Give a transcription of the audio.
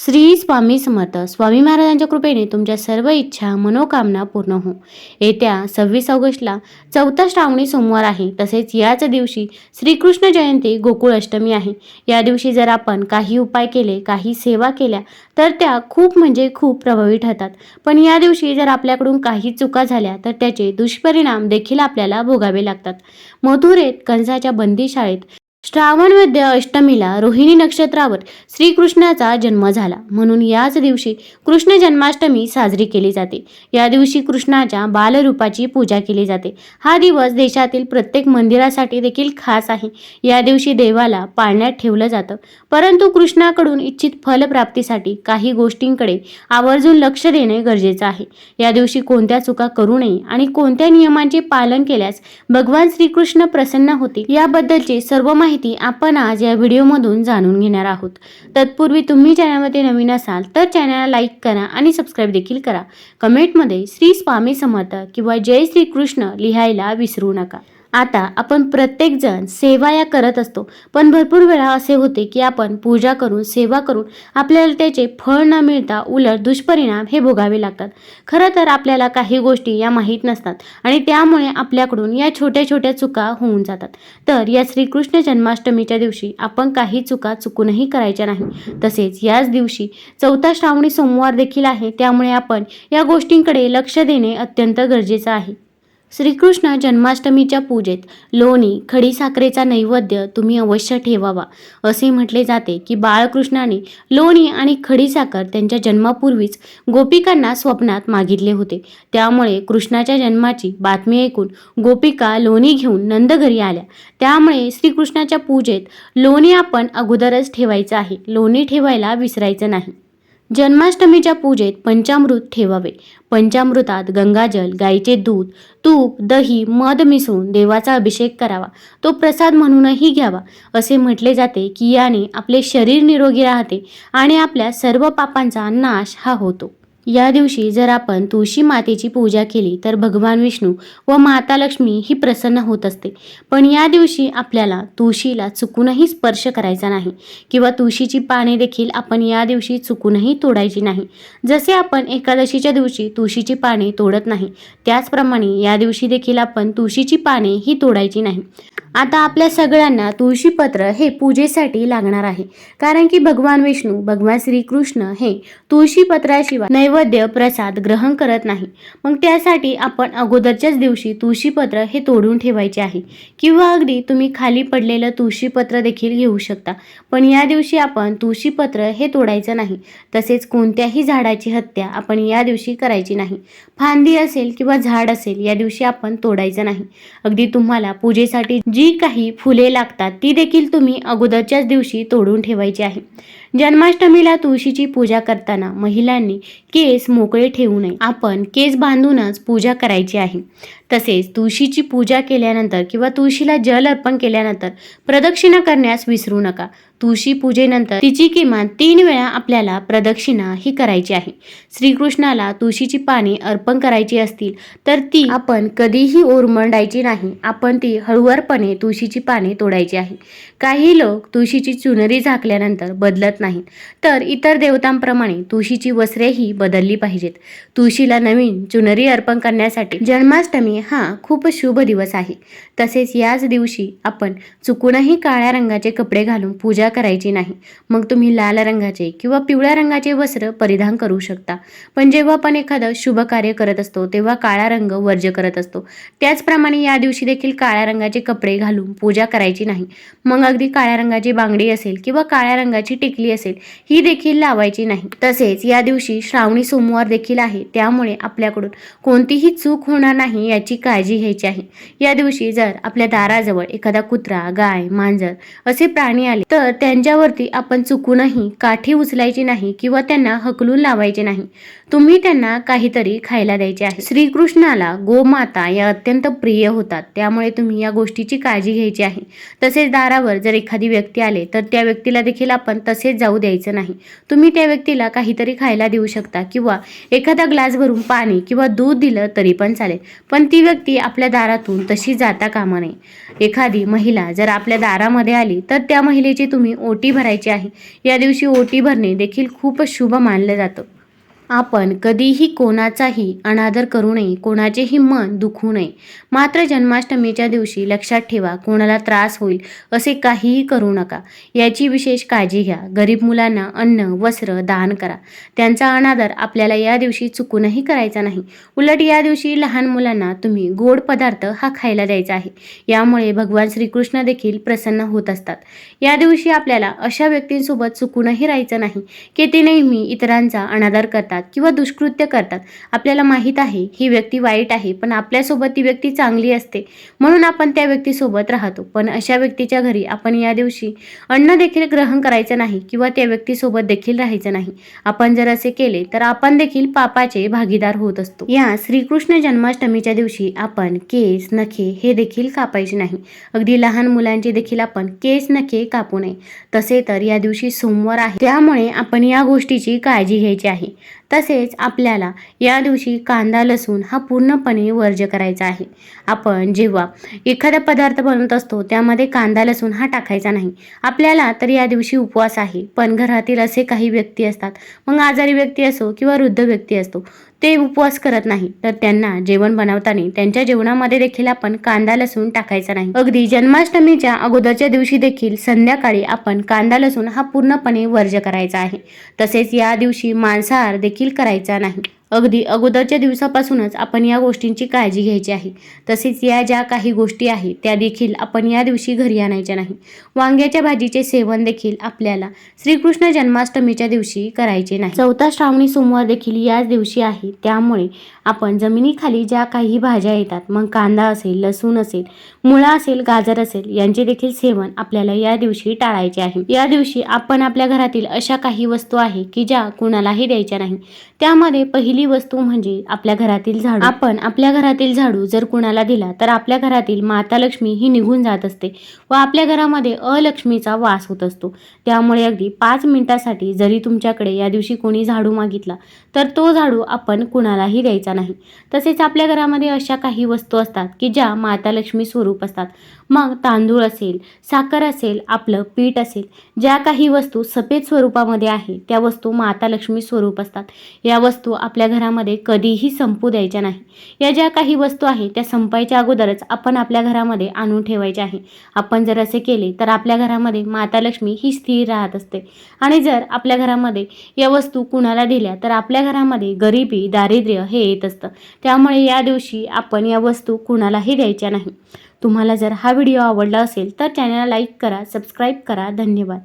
श्री स्वामी समर्थ. स्वामी महाराजांच्या कृपेने तुमच्या सर्व इच्छा मनोकामना पूर्ण हो येत्या सव्वीस ऑगस्टला चौथा श्रावणी सोमवार आहे. तसेच याच दिवशी श्रीकृष्ण जयंती गोकुळ अष्टमी आहे. या दिवशी जर आपण काही उपाय केले काही सेवा केल्या तर त्या खूप म्हणजे खूप प्रभावी ठरतात. पण या दिवशी जर आपल्याकडून काही चुका झाल्या तर त्याचे दुष्परिणाम देखील आपल्याला भोगावे लागतात. मधुरेत कंसाच्या बंदीशाळेत श्रावण वैद्य अष्टमीला रोहिणी नक्षत्रावर श्रीकृष्णाचा जन्म झाला. म्हणून याच दिवशी कृष्ण जन्माष्टमी साजरी केली जाते. या दिवशी कृष्णाच्या बालरूपाची पूजा केली जाते. हा दिवस देशातील प्रत्येक मंदिरासाठी देखील खास आहे. या दिवशी देवाला पाळण्यात ठेवलं जातं. परंतु कृष्णाकडून इच्छित फलप्राप्तीसाठी काही गोष्टींकडे आवर्जून लक्ष देणे गरजेचं आहे. या दिवशी कोणत्या चुका करू नये आणि कोणत्या नियमांचे पालन केल्यास भगवान श्रीकृष्ण प्रसन्न होतील याबद्दलची सर्व माहिती माहिती आपण आज या व्हिडिओमधून जाणून घेणार आहोत. तत्पूर्वी तुम्ही चॅनलमध्ये नवीन असाल तर चॅनलला लाईक करा आणि सबस्क्राईब देखील करा. कमेंटमध्ये श्री स्वामी समर्थ किंवा जय श्रीकृष्ण लिहायला विसरू नका. आता आपण प्रत्येकजण सेवा या करत असतो. पण भरपूर वेळा असे होते की आपण पूजा करून सेवा करून आपल्याला त्याचे फळ न मिळता उलट दुष्परिणाम हे भोगावे लागतात. खरं तर आपल्याला काही गोष्टी या माहीत नसतात आणि त्यामुळे आपल्याकडून या छोट्या छोट्या चुका होऊन जातात. तर या श्रीकृष्ण जन्माष्टमीच्या दिवशी आपण काही चुका चुकूनही करायच्या नाही. तसेच याच दिवशी चौथा श्रावणी सोमवार देखील आहे. त्यामुळे आपण या गोष्टींकडे लक्ष देणे अत्यंत गरजेचं आहे. श्रीकृष्ण जन्माष्टमीच्या पूजेत लोणी खडीसाखरेचा नैवेद्य तुम्ही अवश्य ठेवावा. असे म्हटले जाते की बाळकृष्णाने लोणी आणि खडीसाखर त्यांच्या जन्मापूर्वीच गोपिकांना स्वप्नात मागितले होते. त्यामुळे कृष्णाच्या जन्माची बातमी ऐकून गोपिका लोणी घेऊन नंद घरी आल्या. त्यामुळे श्रीकृष्णाच्या पूजेत लोणी आपण अगोदरच ठेवायचं आहे. लोणी ठेवायला विसरायचं नाही. जन्माष्टमीच्या पूजेत पंचामृत ठेवावे. पंचामृतात गंगाजल गाईचे दूध तूप दही मध मिसळून देवाचा अभिषेक करावा. तो प्रसाद म्हणूनही घ्यावा. असे म्हटले जाते की याने आपले शरीर निरोगी राहते आणि आपल्या सर्व पापांचा नाश हा होतो. या दिवशी जर आपण तुळशी मातेची पूजा केली तर भगवान विष्णू व माता लक्ष्मी ही प्रसन्न होत असते. पण या दिवशी आपल्याला तुळशीला चुकूनही स्पर्श करायचा नाही किंवा तुळशीची पाने देखील आपण या दिवशी चुकूनही तोडायची नाही. जसे आपण एकादशीच्या दिवशी तुळशीची पाने तोडत नाही त्याचप्रमाणे या दिवशी देखील आपण तुळशीची पाने ही तोडायची नाही. आता आपल्या सगळ्यांना तुळशीपत्र हे पूजेसाठी लागणार आहे. कारण की भगवान विष्णू भगवान श्रीकृष्ण हे तुळशीपत्राशिवाय नैवेद्य प्रसाद ग्रहण करत नाही. मग त्यासाठी आपण अगोदरच्याच दिवशी तुळशीपत्र हे तोडून ठेवायचे आहे. किंवा अगदी तुम्ही खाली पडलेलं तुळशीपत्र देखील घेऊ शकता. पण या दिवशी आपण तुळशीपत्र हे तोडायचं नाही. तसेच कोणत्याही झाडाची हत्या आपण या दिवशी करायची नाही. फांदी असेल किंवा झाड असेल या दिवशी आपण तोडायचं नाही. अगदी तुम्हाला पूजेसाठी जी काही फुले लागतात ती देखील तुम्ही अगोदरच्याच दिवशी तोडून ठेवायची आहे. जन्माष्टमीला तुळशीची पूजा करताना महिलांनी केस मोकळे ठेवू नये. आपण केस बांधूनच पूजा करायची आहे. तसेच तुळशीची पूजा केल्यानंतर किंवा तुळशीला जल अर्पण केल्यानंतर प्रदक्षिणा करण्यास विसरू नका. तुळशी पूजेनंतर तिची किमान तीन वेळा आपल्याला प्रदक्षिणा ही करायची आहे. श्रीकृष्णाला तुळशीची पाने अर्पण करायची असतील तर ती आपण कधीही ओरमंडायची नाही. आपण ती हळुवारपणे तुळशीची पाने तोडायची आहे. काही लोक तुळशीची चुनरी झाकल्यानंतर बदलत नाहीत. तर इतर देवतांप्रमाणे तुळशीची वस्त्रेही बदलली पाहिजेत. तुळशीला नवीन चुनरी अर्पण करण्यासाठी जन्माष्टमी हा खूप शुभ दिवस आहे. तसेच याच दिवशी आपण चुकूनही काळ्या रंगाचे कपडे घालून पूजा करायची नाही. मग तुम्ही लाल रंगाचे किंवा पिवळ्या रंगाचे वस्त्र परिधान करू शकता. पण जेव्हा आपण एखादं शुभ कार्य करत असतो तेव्हा काळा रंग वर्ज्य करत असतो. त्याचप्रमाणे या दिवशी देखील काळ्या रंगाचे कपडे घालून पूजा करायची नाही. मग अगदी काळ्या रंगाची बांगडी असेल किंवा काळ्या रंगाची टिकली असेल ही देखील लावायची नाही. तसेच या दिवशी श्रावणी सोमवार देखील आहे. त्यामुळे आपल्याकडून कोणतीही चूक होणार नाही याची काळजी घ्यायची आहे. या दिवशी जर आपल्या दाराजवळ एखादा कुत्रा गाय मांजर असे प्राणी आले तर त्यांच्यावरती आपण चुकूनही काठी उचलायची नाही किंवा त्यांना हकलून लावायचे नाही. तुम्ही त्यांना काहीतरी खायला द्यायचे आहे. श्रीकृष्णाला गोमाता या अत्यंत प्रिय होतात. त्यामुळे तुम्ही या गोष्टीची काळजी घ्यायची आहे. तसेच दारावर जर एखादी व्यक्ती आले तर त्या व्यक्तीला देखील आपण तसेच जाऊ द्यायचं नाही. तुम्ही त्या व्यक्तीला काहीतरी खायला देऊ शकता किंवा एखादा ग्लास भरून पाणी किंवा दूध दिलं तरी पण चालेल. पण ती ती व्यक्ती आपल्या दारातून तशी जाता कामा नये. एखादी महिला जर आपल्या दारामध्ये आली तर त्या महिलेची तुम्ही ओटी भरायची आहे. या दिवशी ओटी भरणे देखील खूपच शुभ मानलं जातं. आपण कधीही कोणाचाही अनादर करू नये कोणाचेही मन दुखू नये. मात्र जन्माष्टमीच्या दिवशी लक्षात ठेवा कोणाला त्रास होईल असे काहीही करू नका. याची विशेष काळजी घ्या. गरीब मुलांना अन्न वस्त्र दान करा. त्यांचा अनादर आपल्याला या दिवशी चुकूनही करायचा नाही. उलट या दिवशी लहान मुलांना तुम्ही गोड पदार्थ हा खायला द्यायचा आहे. यामुळे भगवान श्रीकृष्ण देखील प्रसन्न होत असतात. या दिवशी आपल्याला अशा व्यक्तींसोबत चुकूनही राहायचं नाही की ते नेहमी इतरांचा अनादर करतात. किंवा दुष्कृत्य करतात. आपल्याला माहीत आहे ही व्यक्ती वाईट आहे पण आपल्यासोबत ती व्यक्ती चांगली असते. म्हणून आपण त्या व्यक्तीसोबत राहतो. पण अशा व्यक्तीच्या घरी आपण या दिवशी अन्न देखील ग्रहण करायचं नाही किंवा त्या व्यक्तीसोबत देखील राहायचं नाही. आपण जर असे केले तर आपण देखील पापाचे भागीदार होत असतो. या श्रीकृष्ण जन्माष्टमीच्या दिवशी आपण केस नखे हे देखील कापायचे नाही. अगदी लहान मुलांचे देखील आपण केस नखे कापू नये. तसे तर या दिवशी सोमवार आहे. त्यामुळे आपण या गोष्टीची काळजी घ्यायची आहे. तसेच आपल्याला या दिवशी कांदा लसूण हा पूर्णपणे वर्ज्य करायचा आहे. आपण जेव्हा एखादा पदार्थ बनवत असतो त्यामध्ये कांदा लसूण हा टाकायचा नाही. आपल्याला तर या दिवशी उपवास आहे. पण घरातील असे काही व्यक्ती असतात मग आजारी व्यक्ती असो किंवा वृद्ध व्यक्ती असतो ते उपवास करत नाही. तर त्यांना जेवण बनवताना त्यांच्या जेवणामध्ये देखील आपण कांदा लसूण टाकायचा नाही. अगदी जन्माष्टमीच्या अगोदरच्या दिवशी देखील संध्याकाळी आपण कांदा लसूण हा पूर्णपणे वर्ज्य करायचा आहे. तसेच या दिवशी मांसाहार देखील करायचा नाही. अगदी अगोदरच्या दिवसापासूनच आपण या गोष्टींची काळजी घ्यायची आहे. तसेच या ज्या काही गोष्टी आहेत त्या देखील आपण या दिवशी घरी आणायच्या नाही. वांग्याच्या भाजीचे सेवन देखील आपल्याला श्रीकृष्ण जन्माष्टमीच्या दिवशी करायचे नाही. चौथा श्रावणी सोमवार देखील याच दिवशी आहे. त्यामुळे आपण जमिनीखाली ज्या काही भाज्या येतात मग कांदा असेल लसूण असेल मुळा असेल गाजर असेल यांचे देखील सेवन आपल्याला या दिवशी टाळायचे आहे. या दिवशी आपण आपल्या घरातील अशा काही वस्तू आहे की ज्या कुणालाही द्यायच्या नाही. त्यामध्ये पहिली वस्तू म्हणजे आपल्या घरातील झाडू. आपण आपल्या घरातील झाडू जर कुणाला दिला तर आपल्या घरातील माता लक्ष्मी ही निघून जात असते व आपल्या घरामध्ये अलक्ष्मीचा वास होत असतो. त्यामुळे अगदी पाच मिनिटासाठी जरी तुमच्याकडे या दिवशी कोणी झाडू मागितला तर तो झाडू आपण कुणालाही द्यायचा नाही. तसेच आपल्या घरामध्ये अशा काही वस्तू असतात की ज्या माता लक्ष्मी स्वरूप असतात. मग तांदूळ असेल साखर असेल आपलं पीठ असेल ज्या काही वस्तू सफेद स्वरूपामध्ये आहे त्या वस्तू माता लक्ष्मी स्वरूप असतात. या वस्तू आपल्या घरामध्ये कधीही संपू द्यायच्या नाही. या ज्या काही वस्तू आहेत त्या संपायच्या अगोदरच आपण आपल्या घरामध्ये आणून ठेवायच्या आहे. आपण जर असे केले तर आपल्या घरामध्ये माता लक्ष्मी ही स्थिर राहत असते. आणि जर आपल्या घरामध्ये या वस्तू कुणाला दिल्या तर आपल्या घरामध्ये गरिबी दारिद्र्य हे येत असतं. त्यामुळे या दिवशी आपण या वस्तू कुणालाही द्यायच्या नाही. तुम्हाला जर हा व्हिडिओ आवडला असेल तर चॅनलला लाईक करा सबस्क्राईब करा. धन्यवाद.